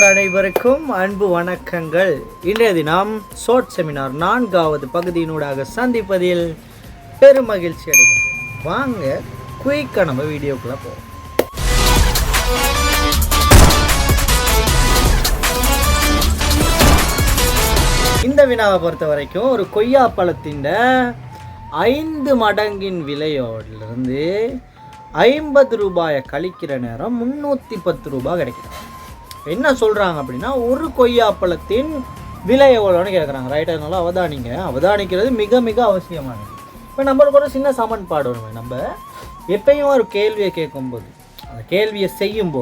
மாணவர் அனைவருக்கும் அன்பு வணக்கங்கள். இன்றைய தினம் ஷோர்ட் செமினார் நான்காவது பகுதியினூடாக சந்திப்பதில் பெரும் மகிழ்ச்சி அடைகின்றோம். வாங்க குயிக்காக நம்ம வீடியோக்குள்ளே போவோம். இந்த வினாவை பொறுத்த வரைக்கும் ஒரு கொய்யா பழத்தின் ஐந்து மடங்கின் விலையோடிலிருந்து ஐம்பது ரூபாயை கழிக்கிற நேரம் முந்நூற்றி பத்து ரூபாய் கிடைக்கும் என்ன சொல்கிறாங்க அப்படின்னா ஒரு கொய்யாப்பழத்தின் விலை எவ்வளோன்னு கேட்குறாங்க ரைட் அதனால அவதானிங்க. அவதானிக்கிறது மிக மிக அவசியமானது. இப்போ நம்மளுக்கு ஒரு சின்ன சமன்பாடு ஒன்று நம்ம எப்பயும் ஒரு கேள்வியை கேட்கும்போது அந்த கேள்வியை செய்யும்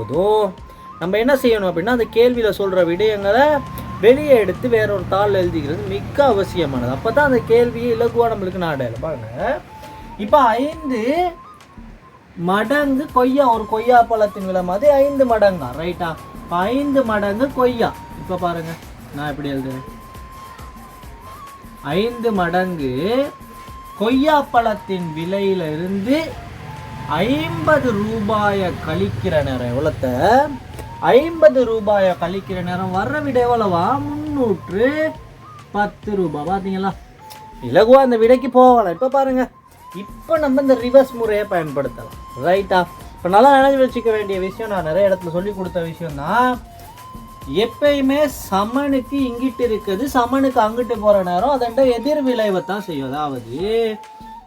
நம்ம என்ன செய்யணும் அப்படின்னா அந்த கேள்வியில் சொல்கிற விடயங்களை வெளியே எடுத்து வேற ஒரு தாள் எழுதிக்கிறது மிக அவசியமானது. அப்போ தான் அந்த கேள்வியை இலகுவாக நம்மளுக்கு நாடையில பாருங்க. இப்போ ஐந்து மடங்கு கொய்யா ஒரு கொய்யா பழத்தின் விலை மாதிரி ஐந்து மடங்கா ரைட்டா ஐந்து மடங்கு கொய்யா. இப்போ பாருங்க நான் எப்படி எழுதுறேன்? ஐந்து மடங்கு கொய்யா பழத்தின் விலையில இருந்து ஐம்பது ரூபாயை கழிக்கிற நேரம். எவ்வளோத்த ஐம்பது ரூபாயை கழிக்கிற நேரம் வர்ற விட எவ்வளவா? முந்நூற்று பத்து ரூபாய் பார்த்தீங்களா இலகுவா அந்த விடைக்கு போகலாம். இப்போ பாருங்க இப்போ நம்ம இந்த ரிவர்ஸ் முறையை பயன்படுத்தலாம். ரைட்டா இப்போ நல்லா நினைஞ்சு வச்சுக்க வேண்டிய விஷயம் நான் நிறைய இடத்துல சொல்லி கொடுத்த விஷயம் தான் எப்பயுமே சமனுக்கு இங்கிட்டு இருக்குது சமனுக்கு அங்கிட்டு போகிற நேரம் அதண்ட எதிர் விளைவை தான் செய்யும். அதாவது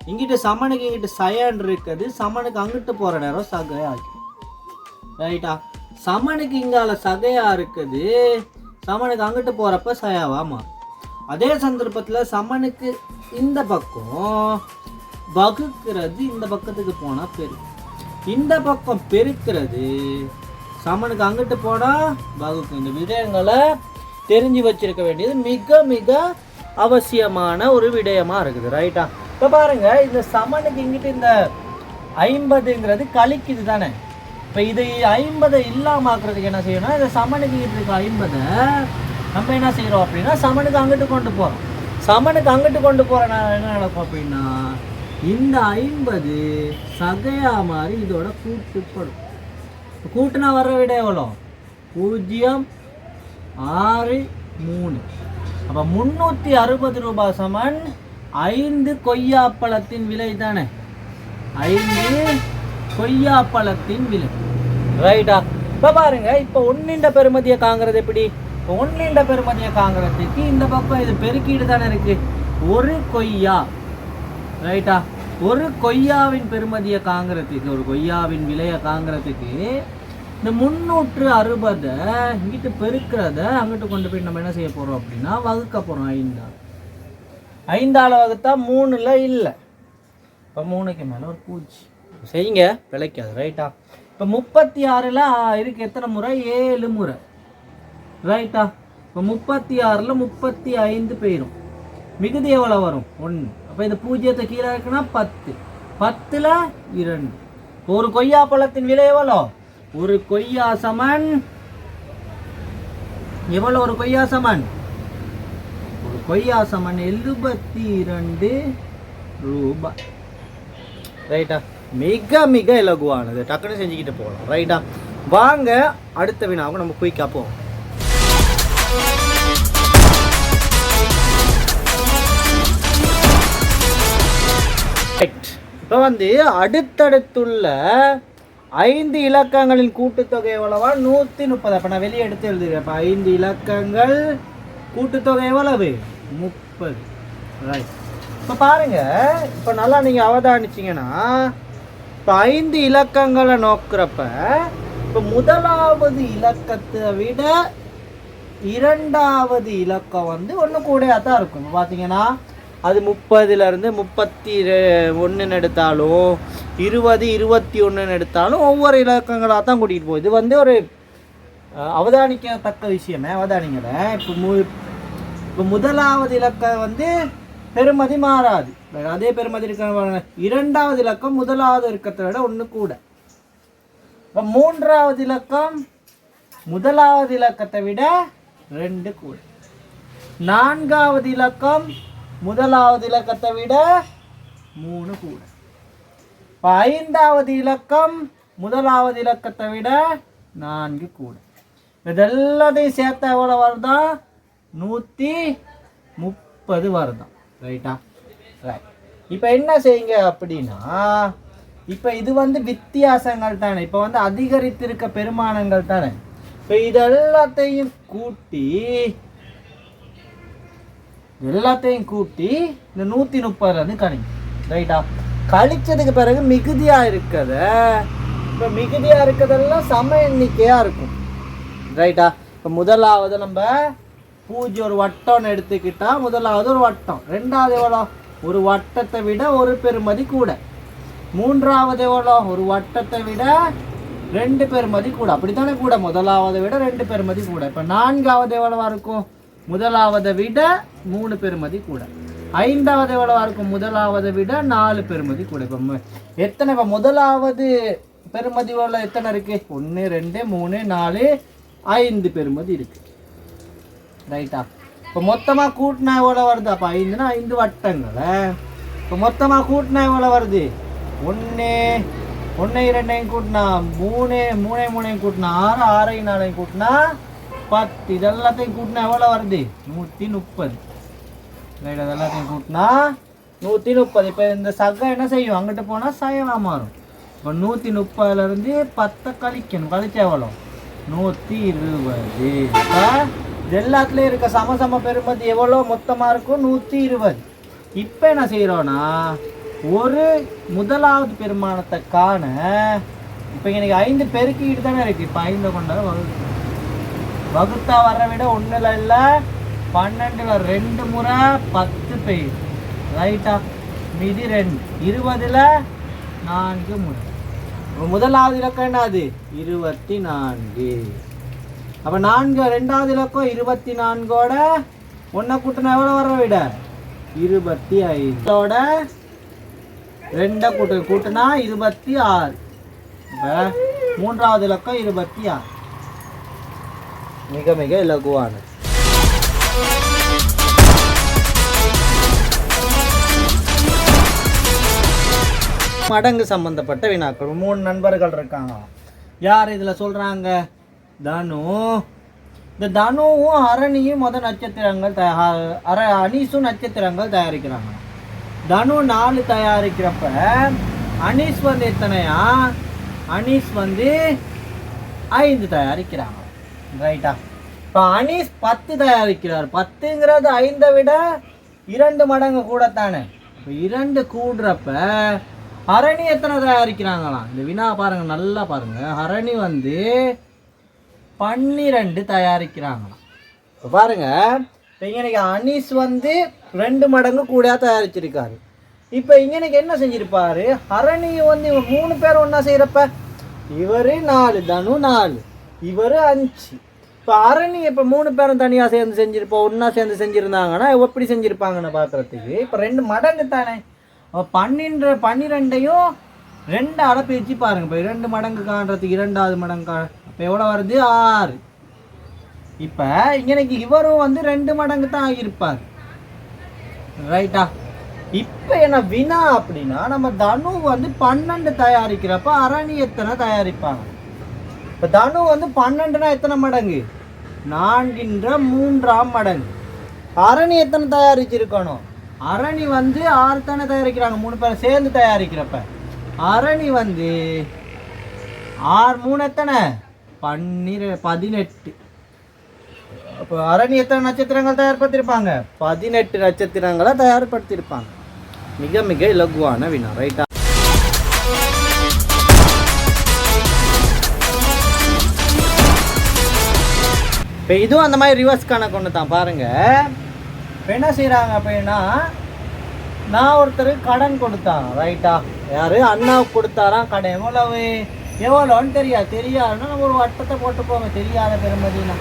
இங்கிட்டு சமனுக்கு இங்கிட்டு சயன் இருக்குது சமனுக்கு அங்கிட்டு போகிற நேரம் சகையாகும் ரைட்டா சமனுக்கு இங்கால சகையாக இருக்குது சமனுக்கு அங்கிட்டு போகிறப்ப சயாவா மாறும். அதே சந்தர்ப்பத்தில் சமனுக்கு இந்த பக்கம் வகுக்கிறது இந்த பக்கத்துக்கு போனால் பெரும் இந்த பக்கம் பெருக்கிறது. சமனுக்கு அங்கிட்டு போனால் வகுக்கும் இந்த விடயங்களை தெரிஞ்சு வச்சிருக்க வேண்டியது மிக மிக அவசியமான ஒரு விடயமாக இருக்குது. ரைட்டா இப்போ பாருங்கள் இந்த சமனுக்கு இங்கிட்டு இந்த ஐம்பதுங்கிறது கழிக்குது தானே? இப்போ இது ஐம்பதை இல்லாமாக்குறதுக்கு என்ன செய்யணும்? இந்த சமனுக்கு இங்கிட்டு இருக்க ஐம்பதை நம்ம என்ன செய்கிறோம் அப்படின்னா சமனுக்கு அங்கிட்டு கொண்டு போகிறோம் சமனுக்கு அங்கிட்டு கொண்டு போகிறனால என்ன நடக்கும் அப்படின்னா இந்த ஐம்பது சகையா மாதிரி இதோட கூட்டுப்படும். கூட்டுனா வர்ற விட எவ்வளோ? பூஜ்ஜியம் ஆறு மூணு. அப்போ முந்நூற்றி அறுபது ரூபாய் சமன் ஐந்து கொய்யாப்பழத்தின் விலை தானே? ஐந்து கொய்யாப்பழத்தின் விலை. ரைட்டா இப்போ பாருங்க இப்போ ஒன்னிண்ட பெருமதியை காங்கிறது எப்படி? இப்போ ஒன்னிண்ட பெருமதியை காங்கிறதுக்கு இந்த பக்கம் இது பெருக்கீடு தானே இருக்கு. ஒரு கொய்யா. ரைட்டா? ஒரு கொய்யாவின் பெருமதியை காங்கிறதுக்கு ஒரு கொய்யாவின் விலையை காங்கிறதுக்கு இந்த முந்நூற்று அறுபதை இங்கிட்டு பெருக்கிறத அங்கிட்டு கொண்டு போய் நம்ம என்ன செய்ய போகிறோம் அப்படின்னா வகுக்க போகிறோம் ஐந்தாள். ஐந்தாள் வகுத்தா மூணில் இல்லை. இப்போ மூணுக்கு மேலே ஒரு பூச்சி. செய்யுங்க விளைக்காது ரைட்டா? இப்போ முப்பத்தி ஆறில் இருக்கு எத்தனை முறை? ஏழு முறை. ரைட்டா? இப்போ முப்பத்தி ஆறில் முப்பத்தி ஐந்து போயிடும் மிகுதி எவ்வளோ வரும்? ஒன்று அப்போ இந்த பூஜ்ஜியத்தை கீழே இருக்குன்னா பத்து. பத்தில் இரண்டு. ஒரு கொய்யா பழத்தின் விலை எவ்வளோ? ஒரு கொய்யா சமன். எவ்வளோ ஒரு கொய்யா சமன்? ஒரு கொய்யா சமன் எழுபத்தி இரண்டு ரூபாய் ரைட்டா மிக மிக இலகுவானது. டக்குன்னு செஞ்சுக்கிட்டு போகலாம். ரைட்டா வாங்க அடுத்த வினாவுக்கு நம்ம குயிக்காக ரைட் இப்போ வந்து அடுத்தடுத்துள்ள ஐந்து இலக்கங்களின் கூட்டுத்தொகை எவ்வளவா? நூற்றி முப்பது அப்போ நான் வெளியே எடுத்து எழுதுகிறேன். அப்போ ஐந்து இலக்கங்கள் கூட்டுத்தொகை எவ்வளவு? முப்பது. ரைட் இப்போ பாருங்கள் இப்போ நல்லா நீங்கள் அவதானிச்சிங்கன்னா இப்போ ஐந்து இலக்கங்களை நோக்கிறப்ப இப்போ முதலாவது இலக்கத்தை விட இரண்டாவது இலக்கம் வந்து ஒன்று கூடையாக தான் இருக்கும் பார்த்தீங்கன்னா அது முப்பதுலேருந்து முப்பத்தி ஒன்றுன்னு எடுத்தாலும் இருபது இருபத்தி ஒன்றுன்னு எடுத்தாலும் ஒவ்வொரு இலக்கங்களாக தான் கூட்டிகிட்டு போகுது. இது வந்து ஒரு அவதானிக்கத்தக்க விஷயமே அவதானிங்களை இப்போ மு இப்போ முதலாவது இலக்கம் வந்து பெருமதி மாறாது. அதே பெருமதி இருக்க இரண்டாவது இலக்கம் முதலாவது இலக்கத்தை விட ஒன்று கூட. இப்போ மூன்றாவது இலக்கம் முதலாவது இலக்கத்தை விட ரெண்டு கூட. நான்காவது இலக்கம் முதலாவது இலக்கத்தை விட மூணு கூட. இப்போ ஐந்தாவது இலக்கம் முதலாவது இலக்கத்தை விட நான்கு கூட. இதெல்லாத்தையும் சேர்த்தா எவ்வளோ வருதா? நூற்றி முப்பது வருதான் ரைட்டா? ரைட் இப்போ என்ன செய்யுங்க அப்படின்னா இப்போ இது வந்து வித்தியாசங்கள் தானே. இப்போ வந்து அதிகரித்திருக்க பெருமானங்கள் தானே. இப்போ இதெல்லாத்தையும் கூட்டி எல்லாத்தையும் கூட்டி இந்த நூற்றி முப்பதுலேருந்து கணிங்க. ரைட்டா கழிச்சதுக்கு பிறகு மிகுதியாக இருக்கிறத இப்போ மிகுதியாக இருக்கிறதெல்லாம் சம எண்ணிக்கையாக இருக்கும். ரைட்டா இப்போ முதலாவது நம்ம பூஜை ஒரு வட்டம்னு எடுத்துக்கிட்டால் முதலாவது ஒரு வட்டம். ரெண்டாவது எவ்வளோ? ஒரு வட்டத்தை விட ஒரு பெருமதி கூட. மூன்றாவது எவ்வளோ? ஒரு வட்டத்தை விட ரெண்டு பெருமதி கூட. அப்படித்தானே கூட? முதலாவதை விட ரெண்டு பெருமதி கூட. இப்போ நான்காவது எவ்வளவா இருக்கும்? முதலாவதை விட மூணு பெருமதி கூட. ஐந்தாவது எவ்வளவா இருக்கும்? முதலாவதை விட நாலு பெருமதி கூட. இப்போ எத்தனை? இப்போ முதலாவது பெருமதி எவ்வளோ எத்தனை இருக்கு? ஒன்று ரெண்டு மூணு நாலு ஐந்து பெருமதி இருக்கு. ரைட்டா இப்போ மொத்தமாக கூட்டினா எவ்வளோ வருது? அப்போ ஐந்துனா ஐந்து வட்டங்களை இப்போ மொத்தமாக கூட்டினா எவ்வளோ வருது? ஒன்று ஒன்று இரண்டையும் கூட்டினா மூணு மூணே மூணையும் கூட்டினா ஆறு ஆறையும் நாளையும் கூட்டினா பத்து இது எல்லாத்தையும் கூட்டினா எவ்வளோ வருது நூற்றி முப்பது ரைட் அதெல்லாத்தையும் கூட்டினா நூற்றி முப்பது இப்போ இந்த சகம் என்ன செய்யும் அங்கிட்டு போனால் சயமாக மாறும் இப்போ நூற்றி முப்பதுலேருந்து பத்தை கழிக்கணும் கழிச்சா எவ்வளோ நூற்றி இருபது இப்போ எல்லாத்துலேயும் இருக்க சமசம பெருமதி எவ்வளோ மொத்தமாக இருக்கும் நூற்றி இருபது இப்போ என்ன செய்கிறோன்னா ஒரு முதலாவது பெருமானத்தை காண இப்போ எனக்கு ஐந்து பெருக்கிட்டு தானே இருக்குது இப்போ ஐந்து கொண்டாட வகுத்து வகுத்தா வர விட ஒன்றில் இல்லை. பன்னெண்டுல ரெண்டு முறை பத்து பெயர் ரைட்டா மிதி ரெண்டு. இருபதுல நான்கு முறை. முதலாவது இலக்கம் என்னது? இருபத்தி நான்கு அப்ப நான்கு ரெண்டாவது இலக்கம் இருபத்தி நான்கோட ஒன்றை கூட்டினா எவ்வளோ வர விட? இருபத்தி ஐந்தோட ரெண்டை கூட்டு கூட்டினா இருபத்தி ஆறு. இப்ப மூன்றாவது இலக்கம் இருபத்தி ஆறு. மிக மிக இலகுவானது. மடங்கு சம்பந்தப்பட்ட வினாக்கள். மூணு நண்பர்கள் இருக்காங்க. யார் இதில் சொல்கிறாங்க தனு. இந்த தனுவும் அரணியும் மொத நட்சத்திரங்கள் தயா அர அனீஸும் நட்சத்திரங்கள் தயாரிக்கிறாங்க. தனு நாலு தயாரிக்கிறப்ப அனீஸ் வந்து எத்தனையா? அனீஸ் வந்து ஐந்து தயாரிக்கிறாங்க. ரைட்டா இப்போ அனீஸ் பத்து தயாரிக்கிறார். பத்துங்கிறது ஐந்தை விட இரண்டு மடங்கு கூடத்தானே. இப்போ இரண்டு கூடுறப்ப ஹரணி எத்தனை தயாரிக்கிறாங்களாம்? இந்த வினா பாருங்கள் நல்லா பாருங்க. ஹரணி வந்து பன்னிரெண்டு தயாரிக்கிறாங்களாம். இப்போ பாருங்க இப்போ இங்கனைக்கு அனீஸ் வந்து ரெண்டு மடங்கு கூட தயாரிச்சிருக்காரு. இப்போ இங்கனைக்கு என்ன செஞ்சிருப்பாரு? ஹரணி வந்து இவங்க மூணு பேர் ஒன்றா செய்கிறப்ப இவர் நாலு தனு நாலு. இவர் அஞ்சு. இப்போ அரணி இப்போ மூணு பேரும் தனியாக சேர்ந்து செஞ்சுருப்போம் ஒன்றா சேர்ந்து செஞ்சுருந்தாங்கன்னா எப்படி செஞ்சுருப்பாங்கன்னு பார்க்குறதுக்கு இப்போ ரெண்டு மடங்கு தானே. பன்னெண்டு பன்னின்ற பன்னிரெண்டையும் ரெண்டு அடை பிரித்து பாருங்க. இப்போ இரண்டு மடங்கு காண்றதுக்கு இரண்டாவது மடங்கு கா இப்போ எவ்வளோ வருது? ஆறு. இப்போ இங்கனைக்கு இவரும் வந்து ரெண்டு மடங்கு தான் ஆகியிருப்பார். ரைட்டா? இப்போ என்ன வினா அப்படின்னா நம்ம தனு வந்து பன்னெண்டு தயாரிக்கிறப்ப அரணி எத்தனை தயாரிப்பாங்க? இப்போ தனு வந்து பன்னெண்டுனா எத்தனை மடங்கு? நான்கின்ற மூன்றாம் மடங்கு. அரணி எத்தனை தயாரிச்சிருக்கணும்? அரணி வந்து ஆறு தானே தயாரிக்கிறாங்க மூணு பேர் சேர்ந்து தயாரிக்கிறப்ப. அரணி வந்து ஆறு மூணு எத்தனை? பன்னிர பதினெட்டு. அப்போ அரணி எத்தனை நட்சத்திரங்கள் தயார்படுத்தியிருப்பாங்க பதினெட்டு நட்சத்திரங்களை தயார்படுத்தியிருப்பாங்க மிக மிக இலகுவான வினா ரைட்டா இப்போ இதுவும் அந்த மாதிரி ரிவர்ஸ் கணக்கு ஒன்று தான் பாருங்க. இப்போ என்ன செய்கிறாங்க அப்படின்னா நான் ஒருத்தர் கடன் கொடுத்தான் ரைட்டா யாரு? அண்ணாவுக்கு கொடுத்தாராம் கடன். எவ்வளவு? எவ்வளோன்னு தெரியாது. தெரியாதுன்னா நம்ம ஒரு வட்டத்தை போட்டு போங்க தெரியாத பெருமதினா.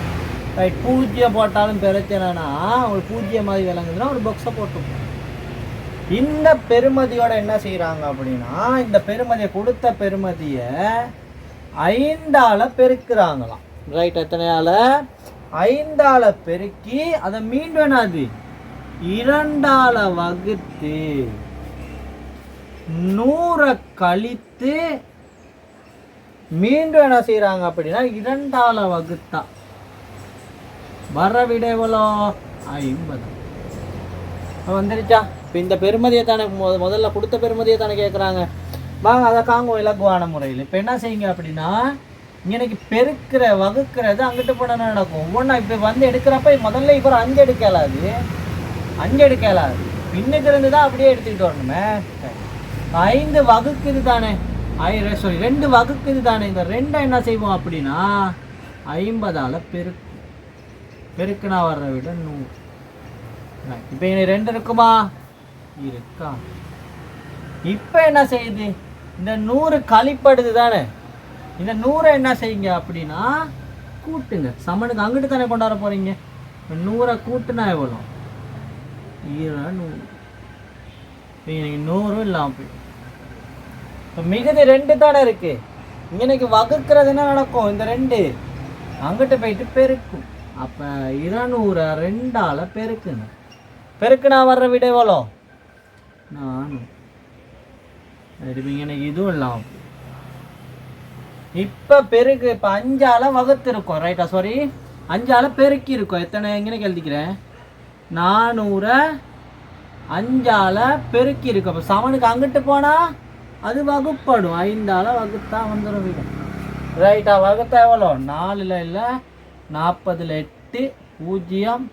ரைட் பூஜ்ஜியம் போட்டாலும் பிரச்சனைனா ஒரு பூஜ்ஜியம் மாதிரி விளங்குதுன்னா ஒரு பொக்ஸை போட்டுப்போம் இந்த பெருமதியோட என்ன செய்கிறாங்க அப்படின்னா இந்த பெருமதியை கொடுத்த பெருமதியை ஐந்தால பெருக்கிறாங்களாம். ரைட் எத்தனையால்? ஐந்தால பெருக்கி அதை மீண்டும் என்னது? இரண்டால வகுத்து நூறை கழித்து மீண்டும் என்ன செய்கிறாங்க அப்படின்னா இரண்டால வகுத்தா. வர விட எவ்வளோ ஐம்பது வந்துருச்சா? இப்போ இந்த பெருமதியை தானே முத முதல்ல கொடுத்த பெருமதியை தானே கேட்குறாங்க வாங்க அதை காங்கோ இலக்குவான முறையில். இப்போ என்ன செய்யுங்க அப்படின்னா இன்னைக்கு பெருக்கிற வகுக்கிறது அங்கிட்டு போன நடக்கும்? ஒவ்வொன்றா இப்போ வந்து எடுக்கிறப்ப முதல்ல இப்போ அஞ்சு எடுக்கலாது அஞ்சு எடுக்கலாது பின்னுக்கு இருந்து தான் அப்படியே எடுத்துக்கிட்டு வரணுமே. ஐந்து வகுக்குது தானே. ஐ சாரி ரெண்டு வகுக்குது தானே. இந்த ரெண்டை என்ன செய்வோம் அப்படின்னா ஐம்பதால் பெருக்கு. பெருக்குனா வர்ற விட நூறு. இப்போ எனக்கு ரெண்டு இருக்குமா? இருக்கா. இப்போ என்ன செய்யுது? இந்த நூறு கழிப்படுது தானே. இந்த நூறை என்ன செய்யுங்க அப்படின்னா கூட்டுங்க. சமனுக்கு அங்கிட்டு தானே கொண்டாட போறீங்க? நூறை கூட்டுனா எவ்வளோ நூறு இப்போ எனக்கு நூறும் இல்லாமல் போயிடும். இப்போ மிகுதி ரெண்டு தானே இருக்கு. இன்னைக்கு வகுக்கிறது என்ன நடக்கும்? இந்த ரெண்டு. அங்கிட்டு போயிட்டு பெருக்கும். அப்போ இருநூறை ரெண்டால பெருக்குங்க. பெருக்குனா வர்ற விட எவ்வளோ நானும் எனக்கு இதுவும் இல்லாமல் இப்போ பெருக்கு இப்போ அஞ்சால வகுத்திருக்கோம். ரைட்டா சாரி அஞ்சால பெருக்கி இருக்கும் எத்தனை? எங்கன்னு எழுதிக்கிறேன் நானூற அஞ்சால பெருக்கி இருக்கும் இப்போ சவனுக்கு அங்கிட்டு போனா அது வகுப்படும். ஐந்தால வகுத்தா வந்துடும் வீடும் ரைட்டா வகுத்தா எவ்வளோ? நாலுல இல்லை நாற்பதுல எட்டு பூஜ்ஜியம்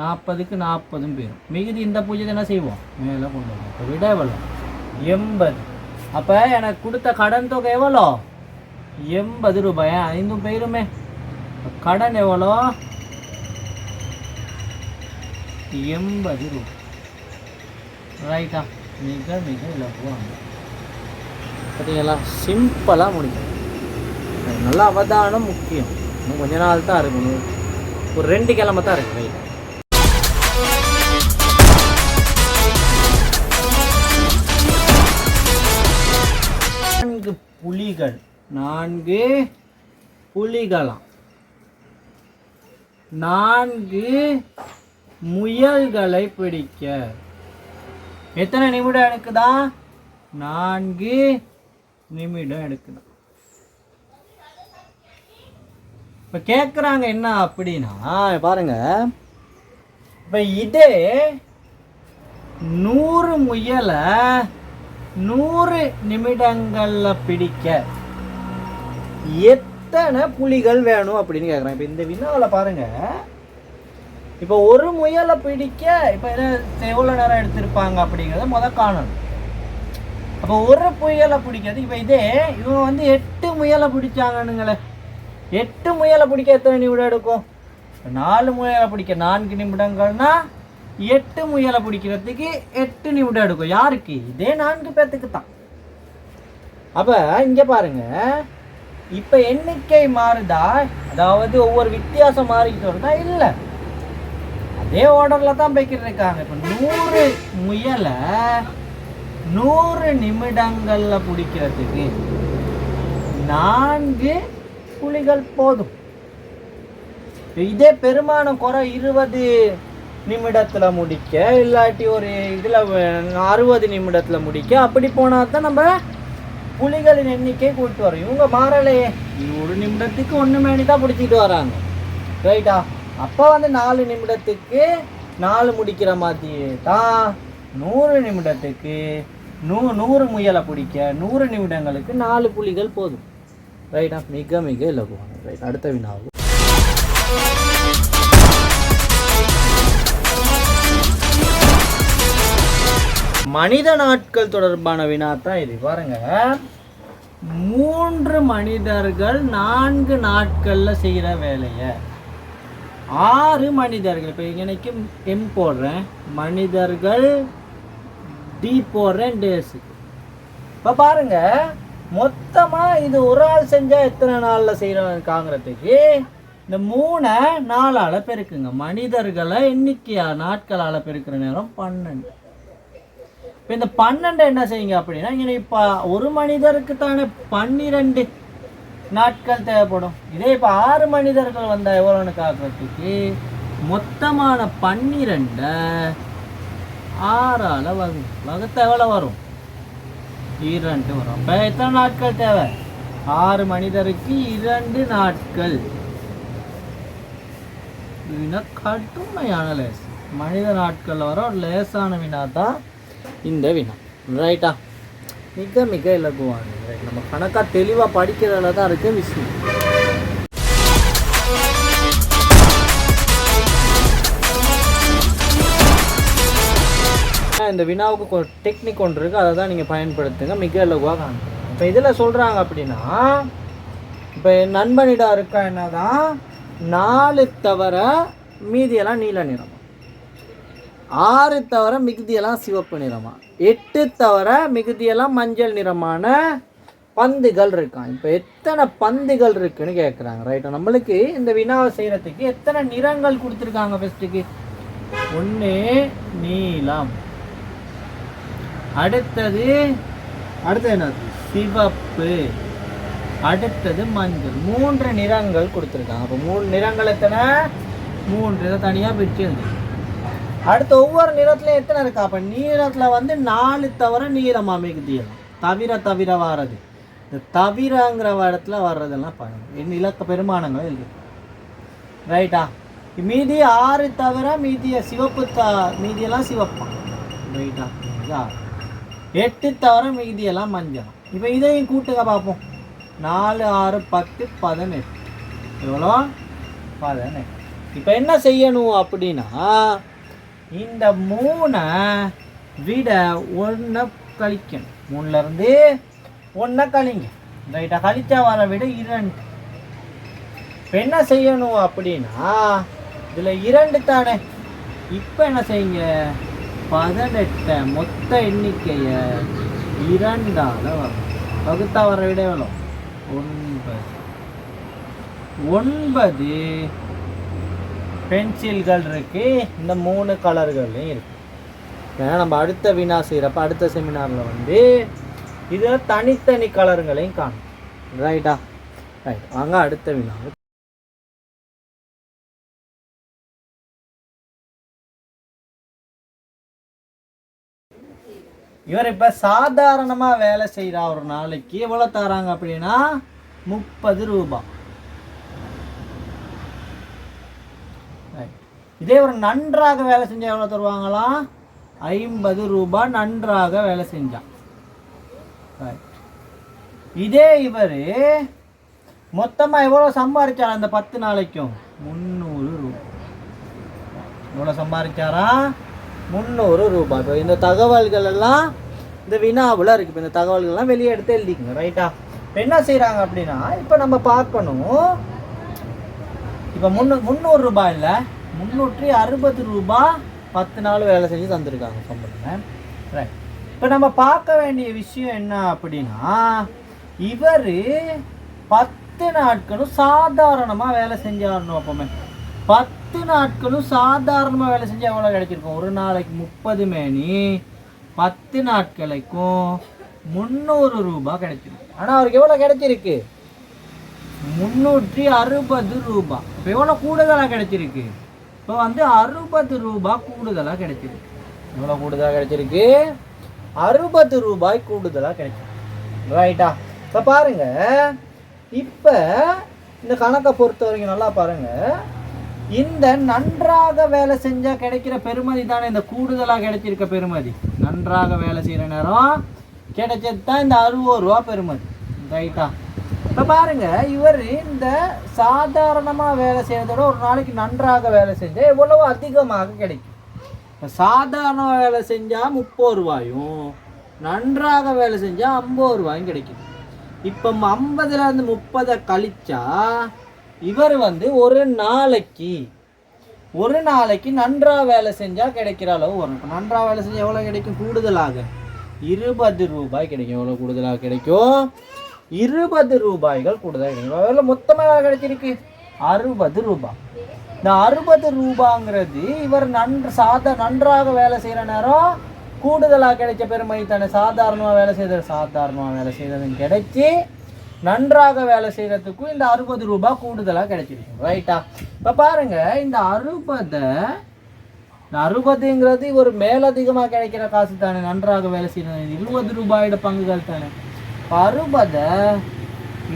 நாற்பதுக்கு நாற்பதும் போயிடும் மிகுதி இந்த பூஜ்ஜியத்தை என்ன செய்வோம்? மேலே கொண்டு வரும். இப்போ விட எவ்வளோ? எண்பது. அப்போ எனக்கு கொடுத்த கடன் தொகை எவ்வளோ? எண்பது ரூபாயா? ஐந்தும் போயிருமே. கடன் எவ்வளோ? எண்பது ரூபாய் ரைட்டா மிக மிக இலகுவாங்க பார்த்தீங்களா? சிம்பிளாக முடியும் நல்ல அவதானம் முக்கியம். இன்னும் கொஞ்ச நாள் தான் இருக்கணும். ஒரு ரெண்டு கிழமை தான் இருக்கு ரைட் நான்கு புலிகள். நான்கு புலிகளாம். நான்கு முயல்களை பிடிக்க. எத்தனை நிமிடம் எடுக்குதா? நான்கு நிமிடம் எடுக்குதா. இப்போ கேட்குறாங்க என்ன அப்படின்னா பாருங்க. இப்போ இதே நூறு முயலை நூறு நிமிடங்கள்ல பிடிக்க. எத்தனை புலிகள் வேணும் அப்படின்னு கேட்குறேன் இப்போ இந்த வினாவில் பாருங்கள் இப்போ ஒரு முயலை பிடிக்க இப்போ என்ன எவ்வளோ நேரம் எடுத்திருப்பாங்க அப்படிங்கிறத முத காணணும். அப்போ ஒரு புயலை பிடிக்கிறது இப்போ இதே இவங்க வந்து எட்டு முயலை பிடிச்சாங்கன்னுங்களே. எட்டு முயலை பிடிக்க எத்தனை நிமிடம் எடுக்கும்? நாலு முயலை பிடிக்க நான்கு நிமிடங்கள்னா எட்டு முயலை பிடிக்கிறதுக்கு எட்டு நிமிடம் எடுக்கும். யாருக்கு? இதே நான்கு பேர்த்துக்கு தான் அப்போ இங்கே பாருங்க. இப்ப எண்ணிக்கை மாறுதா? அதாவது ஒவ்வொரு வித்தியாசம் மாறிக்கிட்டு வருதா? இல்ல. அதே ஆர்டர்ல தான் போய்க்கிட்டு இருக்காங்க இப்ப நூறு முயலை நூறு நிமிடங்கள்ல பிடிக்கிறதுக்கு நான்கு புலிகள் போதும். இதே பெருமானம் குறை இருபது நிமிடத்துல முடிக்க இல்லாட்டி ஒரு இதுல அறுபது நிமிடத்துல முடிக்க அப்படி போனால் தான் நம்ம புலிகளின் எண்ணிக்கை கூட்டு வரும். இவங்க மாறலையே. ஒரு நிமிடத்துக்கு ஒன்று மேனி தான் பிடிச்சிட்டு வராங்க ரைட்டா அப்போ வந்து நாலு நிமிடத்துக்கு நாலு முடிக்கிற மாதிரியே. தான் நூறு நிமிடத்துக்கு நூ நூறு முயலை பிடிக்க நூறு நிமிடங்களுக்கு நாலு புலிகள் போதும். ரைட்டா மிக மிக இலகுவாங்க ரைட் அடுத்த வினாவு மனித நாட்கள் தொடர்பான வினா தான் இது. பாருங்க. மூன்று மனிதர்கள் நான்கு நாட்களில் செய்கிற வேலையை. ஆறு மனிதர்கள். இப்போ இன்னைக்கு எம் போடுறேன். மனிதர்கள் டி போடுறேன் டேஸுக்கு இப்போ பாருங்க. மொத்தமாக இது ஒரு ஆள் செஞ்சால் எத்தனை நாளில் செய்கிற காங்கிறதுக்கு இந்த மூணை நாளால பெருக்குங்க. மனிதர்களை எண்ணிக்கையா நாட்களால் பெருக்கிற நேரம் பன்னெண்டு. இப்போ இந்த பன்னெண்டு என்ன செய்யுங்க அப்படின்னா இங்கே இப்போ ஒரு மனிதருக்கு தானே பன்னிரெண்டு நாட்கள் தேவைப்படும். இதே இப்போ ஆறு மனிதர்கள் வந்தால் எவ்வளோன்னு காக்கிறதுக்கு மொத்தமான பன்னிரெண்டை ஆறால் வகு வகுத்த எவ்வளோ வரும். இரண்டு வரும். இப்போ எத்தனை நாட்கள் தேவை? ஆறு மனிதருக்கு இரண்டு நாட்கள். வினா கடுமையான லேஸ் மனித நாட்களில் வர ஒரு லேசான வினா தான் இந்த வினா ரைட்டா மிக மிக இலகுவானது. ரைட் நம்ம கணக்காக தெளிவாக படிக்கிறதுல தான் இருக்கு விஷயம். இந்த வினாவுக்கு டெக்னிக் ஒன்று இருக்குது அதை தான் நீங்கள் பயன்படுத்துங்க. மிக இலகுவாக காணும் இப்போ இதில் சொல்கிறாங்க அப்படின்னா இப்போ என் நண்பனிடம் இருக்க என்னதான்? நாலு தவிர மீதியெல்லாம் நீல நிறம். ஆறு தவிர மிகுதியெல்லாம் சிவப்பு நிறமா? எட்டு தவிர மிகுதியெல்லாம் மஞ்சள் நிறமான பந்துகள் இருக்கான் இப்போ எத்தனை பந்துகள் இருக்குன்னு கேட்குறாங்க ரைட்டா நம்மளுக்கு இந்த வினாவை செய்கிறதுக்கு எத்தனை நிறங்கள் கொடுத்துருக்காங்க ஃபஸ்ட்டுக்கு ஒன்று நீலம் அடுத்தது அடுத்தது என்னது சிவப்பு. அடுத்தது மஞ்சள். மூன்று நிறங்கள் கொடுத்துருக்காங்க. அப்போ மூணு நிறங்கள் எத்தனை? மூன்று. இதை தனியாக பிரிச்சு எழுது அடுத்து ஒவ்வொரு நிறத்துலையும் எத்தனை இருக்கா? அப்போ நீளத்தில் வந்து நாலு தவிர நீளம் மிகுதியெல்லாம் தவிர தவிர வாரது. இந்த தவிரங்கிற இடத்துல வர்றதெல்லாம் பாருங்கள் என் இலக்க பெருமானங்கள் இருக்கு. ரைட்டா மீதி ஆறு தவிர மீதிய சிவப்பு த மீதியெல்லாம் சிவப்பான் ரைட்டா ஆறு எட்டு தவிர மீதியெல்லாம் மஞ்சள். இப்போ இதையும் கூட்டுங்க பார்ப்போம் நாலு ஆறு பத்து பதினெட்டு. எவ்வளோ பதினெட்டு. இப்போ என்ன செய்யணும் அப்படின்னா இந்த மூணை விட ஒன்றை கழிக்கணும். மூணுலேருந்து ஒன்றை கழிங்க. ரைட்டா கழித்த வர விட இரண்டு. இப்போ என்ன செய்யணும் அப்படின்னா இதில் இரண்டு தானே. இப்போ என்ன செய்யுங்க? பதினெட்டை மொத்த எண்ணிக்கையை இரண்டால் வரும். வகுத்தா வர விட எவ்வளோ ஒன்பது. ஒன்பது பென்சில்கள் இருக்குது இந்த மூணு கலர்கள்லையும் இருக்குது ஏன்னா நம்ம அடுத்த வினா செய்கிறப்ப அடுத்த செமினாரில் வந்து இதில் தனித்தனி கலருங்களையும் காணும். ரைட்டா ரைட் வாங்க அடுத்த வினா. இவர் இப்போ சாதாரணமாக வேலை செய்கிற ஒரு நாளைக்கு எவ்வளோ தராங்க அப்படின்னா முப்பது ரூபாய் இதே ஒரு நன்றாக வேலை செஞ்சால் எவ்வளோ தருவாங்களாம் ஐம்பது ரூபாய் நன்றாக வேலை செஞ்சான் இதே இவர் மொத்தமாக எவ்வளோ சம்பாதிச்சார் அந்த பத்து நாளைக்கும்? முந்நூறு ரூபாய் எவ்வளோ சம்பாதிச்சாரா முந்நூறு ரூபாய் இப்போ இந்த தகவல்கள் எல்லாம் இந்த வினாவில் இருக்குது இப்போ இந்த தகவல்கள்லாம் வெளியே எடுத்து எழுதிக்கங்க. ரைட்டா இப்போ என்ன செய்கிறாங்க அப்படின்னா இப்போ நம்ம பார்க்கணும். இப்போ முன்னூ முந்நூறு ரூபாய் இல்லை. முந்நூற்றி அறுபது ரூபாய் பத்து நாள் வேலை செஞ்சு தந்திருக்காங்க. சம்பளம் ரைட் இப்போ நம்ம பார்க்க வேண்டிய விஷயம் என்ன அப்படின்னா இவர் பத்து நாட்களும் சாதாரணமாக வேலை செஞ்சாரணும் அப்போமே பத்து நாட்களும் சாதாரணமாக வேலை செஞ்சு எவ்வளோ கிடைச்சிருக்கும்? ஒரு நாளைக்கு முப்பது மேனி பத்து நாட்களுக்கும் முந்நூறு ரூபாய் கிடைச்சிருக்கு. ஆனால் அவருக்கு எவ்வளோ கிடைச்சிருக்கு? முந்நூற்றி அறுபது ரூபாய் இப்போ எவ்வளோ கூடுதலாக கிடைச்சிருக்கு? இப்போ வந்து அறுபது ரூபாய் கூடுதலாக கிடைச்சிருக்கு எவ்வளோ கூடுதலாக கிடைச்சிருக்கு. அறுபது ரூபாய் கூடுதலாக கிடைச்சிருக்கு ரைட்டா இப்போ பாருங்க. இப்போ இந்த கணக்கை பொறுத்த வரைக்கும் நல்லா பாருங்க. இந்த நன்றாக வேலை செஞ்சால் கிடைக்கிற பெருமதி தானே? இந்த கூடுதலாக கிடைச்சிருக்க பெருமதி நன்றாக வேலை செய்கிற நேரம் கிடைச்சது தான் இந்த அறுபது ரூபா பெருமதி ரைட்டா இப்போ பாருங்க இவர் இந்த சாதாரணமாக வேலை செய்கிறதோட ஒரு நாளைக்கு நன்றாக வேலை செஞ்சால் எவ்வளவோ அதிகமாக கிடைக்கும்? சாதாரண வேலை செஞ்சால் முப்பது ரூபாயும் நன்றாக வேலை செஞ்சால் ஐம்பது ரூபாயும் கிடைக்குது இப்போ ஐம்பதுல இருந்து முப்பதை கழிச்சா இவர் வந்து ஒரு நாளைக்கு ஒரு நாளைக்கு நன்றாக வேலை செஞ்சால் கிடைக்கிற அளவு வரும். இப்போ நன்றாக வேலை செஞ்சால் எவ்வளோ கிடைக்கும்? கூடுதலாக இருபது ரூபாய் கிடைக்கும். எவ்வளோ கூடுதலாக கிடைக்கும்? இருபது ரூபாய்கள் கூடுதல் கிடைக்கும். மொத்தமாக கிடைச்சிருக்கு? அறுபது ரூபாய் இந்த அறுபது ரூபாங்கிறது இவர் நன்று சாத நன்றாக வேலை செய்கிற நேரம் கூடுதலாக கிடைச்ச பெருமை தானே. சாதாரணமாக வேலை செய்தது சாதாரணமாக வேலை செய்ததும் கிடைச்சி நன்றாக வேலை செய்கிறதுக்கும் இந்த அறுபது ரூபாய் கூடுதலாக கிடைச்சிருக்கு. ரைட்டா இப்போ பாருங்க இந்த அறுபதை அறுபதுங்கிறது ஒரு மேலதிகமாக கிடைக்கிற காசு தானே. நன்றாக வேலை செய்யறது இருபது ரூபாயோட பங்குகள் தானே. இப்போ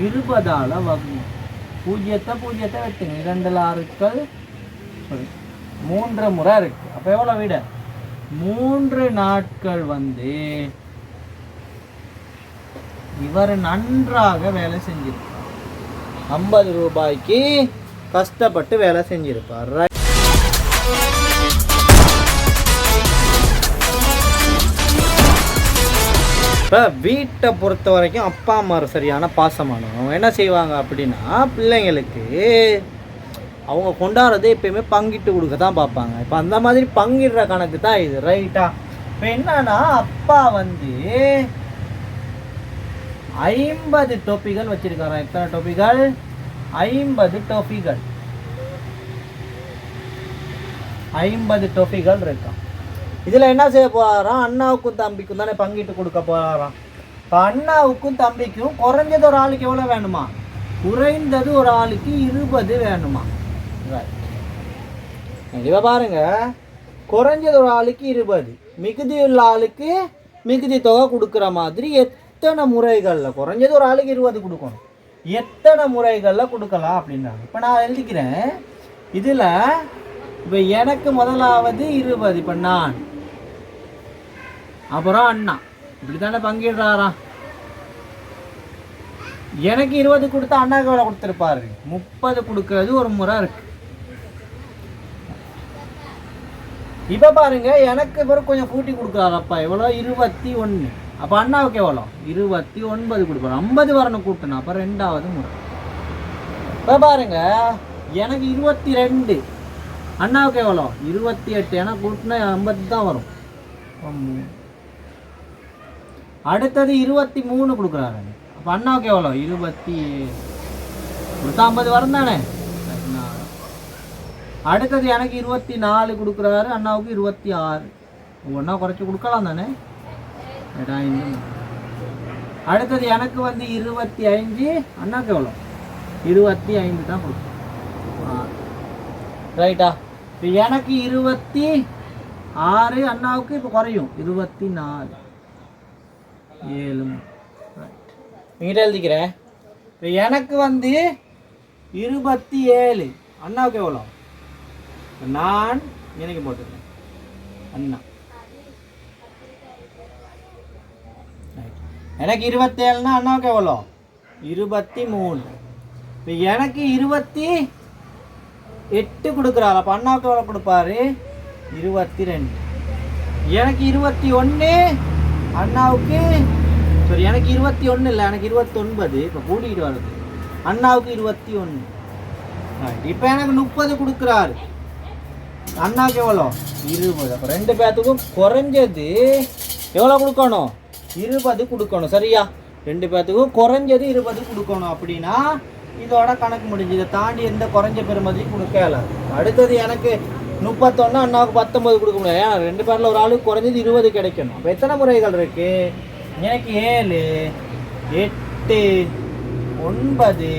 இருபதால் வகுங்க. பூஜ்ஜியத்தை பூஜ்ஜியத்தை வெட்டுங்க. இரண்டில் ஆறுக்கள் மூன்று முறை இருக்கு. அப்போ எவ்வளோ விட? மூன்று நாட்கள் வந்து இவர் நன்றாக வேலை செஞ்சிருப்பார் ஐம்பது ரூபாய்க்கு கஷ்டப்பட்டு வேலை செஞ்சிருப்பார். இப்போ வீட்டை பொறுத்த வரைக்கும் அப்பா அம்மா சரியான பாசமானவங்க. என்ன செய்வாங்க அப்படின்னா பிள்ளைங்களுக்கு அவங்க கொண்டாடுறதே எப்பயுமே பங்கிட்டு கொடுக்க தான் பார்ப்பாங்க. இப்போ அந்த மாதிரி பங்கிடுற கணக்கு தான் இது ரைட்டா இப்போ என்னன்னா அப்பா வந்து ஐம்பது டோப்பிகள் வச்சிருக்காராம். எத்தனை டோப்பிகள் ஐம்பது டோப்பிகள் ஐம்பது டோப்பிகள் இருக்கான் இதில் என்ன செய்ய போகிறான் அண்ணாவுக்கும் தம்பிக்கும் தானே பங்கிட்டு கொடுக்க போகிறாராம் இப்போ அண்ணாவுக்கும் தம்பிக்கும் குறைஞ்சது ஒரு ஆளுக்கு எவ்வளோ வேணுமா? குறைந்தது ஒரு ஆளுக்கு இருபது வேணுமா? இதை பாருங்க. குறைஞ்சது ஒரு ஆளுக்கு இருபது. மிகுதி உள்ள ஆளுக்கு மிகுதி தொகை கொடுக்குற மாதிரி எத்தனை முறைகளில் குறைஞ்சது ஒரு ஆளுக்கு இருபது கொடுக்கணும். எத்தனை முறைகளில் கொடுக்கலாம் அப்படின்றாங்க. இப்போ நான் எழுதிக்கிறேன். இதில் இப்போ எனக்கு முதலாவது இருபது. இப்போ நான் அப்புறம் அண்ணா. இப்படி தானே பங்கிடுறாராம் எனக்கு இருபது கொடுத்தா அண்ணாக்கு எவ்வளோ கொடுத்துருப்பாரு? முப்பது கொடுக்கறது ஒரு முறை இருக்கு. இப்போ பாருங்க எனக்கு பிறகு கொஞ்சம் கூட்டி கொடுக்குறாரப்பா. எவ்வளோ? இருபத்தி ஒன்று அப்போ அண்ணாவுக்கு எவ்வளோ? இருபத்தி ஒன்பது கொடுப்பாரு. ஐம்பது வரணும் கூட்டணும் அப்போ ரெண்டாவது முறை. இப்போ பாருங்க எனக்கு இருபத்தி ரெண்டு. அண்ணாவுக்கு எவ்வளோ? இருபத்தி எட்டு. ஏன்னா கூட்டினா ஐம்பது தான் வரும். அடுத்தது இருபத்தி மூணு கொடுக்குறாரு. அப்போ அண்ணாவுக்கு எவ்வளோ இருபத்தி நூற்றம்பது ஐம்பது வரும் தானே? அடுத்தது எனக்கு இருபத்தி நாலு கொடுக்குறாரு அண்ணாவுக்கு இருபத்தி ஆறு. ஒன்றா குறைச்சி கொடுக்கலாம் தானே? அடுத்தது எனக்கு வந்து இருபத்தி அஞ்சு அண்ணாவுக்கு எவ்வளோ இருபத்தி ஐந்து தான் கொடுக்கும். ரைட்டா. இப்போ எனக்கு இருபத்தி ஆறு அண்ணாவுக்கு இப்போ குறையும். இருபத்தி நாலு. ஏழு இங்கிட்ட எழுதிக்கிறேன் இப்போ எனக்கு வந்து இருபத்தி ஏழு. அண்ணாவுக்கு எவ்வளோ? நான் எனக்கு போட்டுக்கிறேன். அண்ணா. Right. எனக்கு இருபத்தேழுனா அண்ணாவுக்கு எவ்வளோ? இருபத்தி மூணு. இப்போ எனக்கு இருபத்தி எட்டு கொடுக்குறாள். அப்போ அண்ணாவுக்கு எவ்வளோ கொடுப்பாரு? இருபத்தி ரெண்டு. எனக்கு இருபத்தி ஒன்று அண்ணாவுக்கு சரி எனக்கு இருபத்தி ஒன்று இல்லை எனக்கு இருபத்தொன்பது. இப்போ கூட்டிகிட்டு வருது அண்ணாவுக்கு இருபத்தி ஒன்று இப்போ எனக்கு முப்பது கொடுக்குறாரு. அண்ணாவுக்கு எவ்வளோ? இருபது. அப்போ ரெண்டு பேர்த்துக்கும் குறைஞ்சது எவ்வளோ கொடுக்கணும்? இருபது கொடுக்கணும். சரியா? ரெண்டு பேர்த்துக்கும் குறைஞ்சது இருபது கொடுக்கணும் அப்படின்னா இதோட கணக்கு முடிஞ்சு. இதை தாண்டி எந்த குறைஞ்ச பெருமதியும் கொடுக்கல. அடுத்தது எனக்கு முப்பத்தொன்று அண்ணாவுக்கு பத்தொம்பது கொடுக்க முடியாது. ஏன்? ரெண்டு பேரில் ஒரு ஆளுக்கு குறைஞ்சது இருபது கிடைக்கணும். அப்போ எத்தனை முறைகள் இருக்கு? எனக்கு ஏழு எட்டு ஒன்பது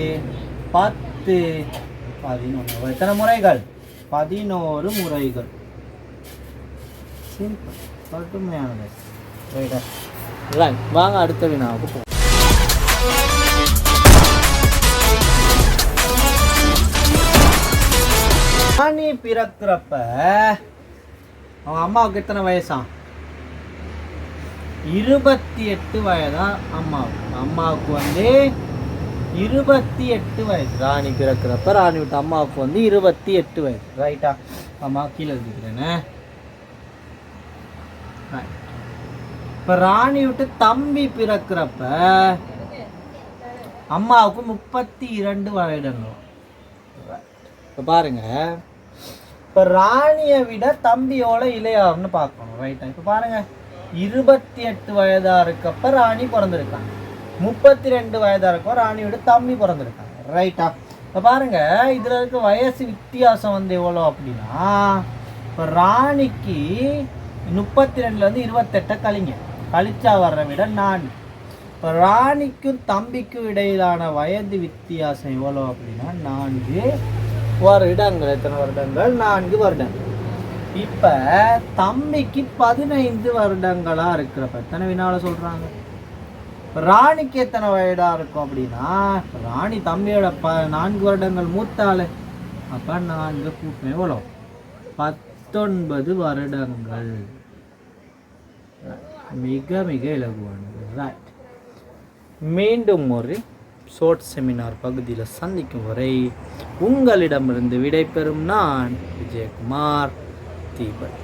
பத்து பதினொன்று எத்தனை முறைகள்? பதினோரு முறைகள். சிம்பிள் கடுமையானது. ரைட்டா வாங்க அடுத்த வினாவுக்கு போ ராணி பிறக்கிறப்ப அவன் அம்மாவுக்கு எத்தனை வயசா? இருபத்தி எட்டு வயதா அம்மாவுக்கு. அம்மாவுக்கு வந்து இருபத்தி எட்டு வயசு. ராணி பிறக்கிறப்ப ராணி விட்டு அம்மாவுக்கு வந்து இருபத்தி எட்டு வயசு. ரைட்டா அம்மா கீழே இருக்கிறேன்னு இப்போ ராணி விட்டு தம்பி பிறக்கிறப்ப அம்மாவுக்கு முப்பத்தி இரண்டு வருடங்கள் இப்போ பாருங்க. இப்போ ராணியை விட தம்பியோட இளையார்னு பார்க்கணும் ரைட்டா இப்போ பாருங்க இருபத்தி எட்டு வயதாக இருக்கப்ப ராணி பிறந்திருக்காங்க முப்பத்தி ரெண்டு வயதாக இருக்கப்போ ராணியோட விட தம்பி பிறந்திருக்காங்க ரைட்டா இப்போ பாருங்க இதில் இருக்க வயசு வித்தியாசம் வந்து எவ்வளோ அப்படின்னா இப்போ ராணிக்கு முப்பத்தி ரெண்டுலேருந்து இருபத்தெட்டை கழிங்க. கழிச்சா வர்ற விட நான் இப்போ ராணிக்கும் தம்பிக்கும் இடையிலான வயது வித்தியாசம் எவ்வளோ அப்படின்னா நான்கு. வருடங்கள் எத்தனை வருடங்கள்? நான்கு வருடங்கள். இப்போ தம்பிக்கு பதினைந்து வருடங்களா இருக்கிறப்ப எத்தனை வினால சொல்றாங்க? ராணிக்கு எத்தனை வயதா இருக்கும் அப்படின்னா ராணி தம்பியோட ப நான்கு வருடங்கள் மூத்தாள். அப்ப நான்கு கூட்டம் எவ்வளோ பத்தொன்பது வருடங்கள். மிக மிக இலகுவானது. ரைட் மீண்டும் ஒரு ஷோர்ட் செமினார் பகுதியில் சந்திக்கும் வரை உங்களிடமிருந்து விடைபெறும் நான் விஜயகுமார் தீபன்.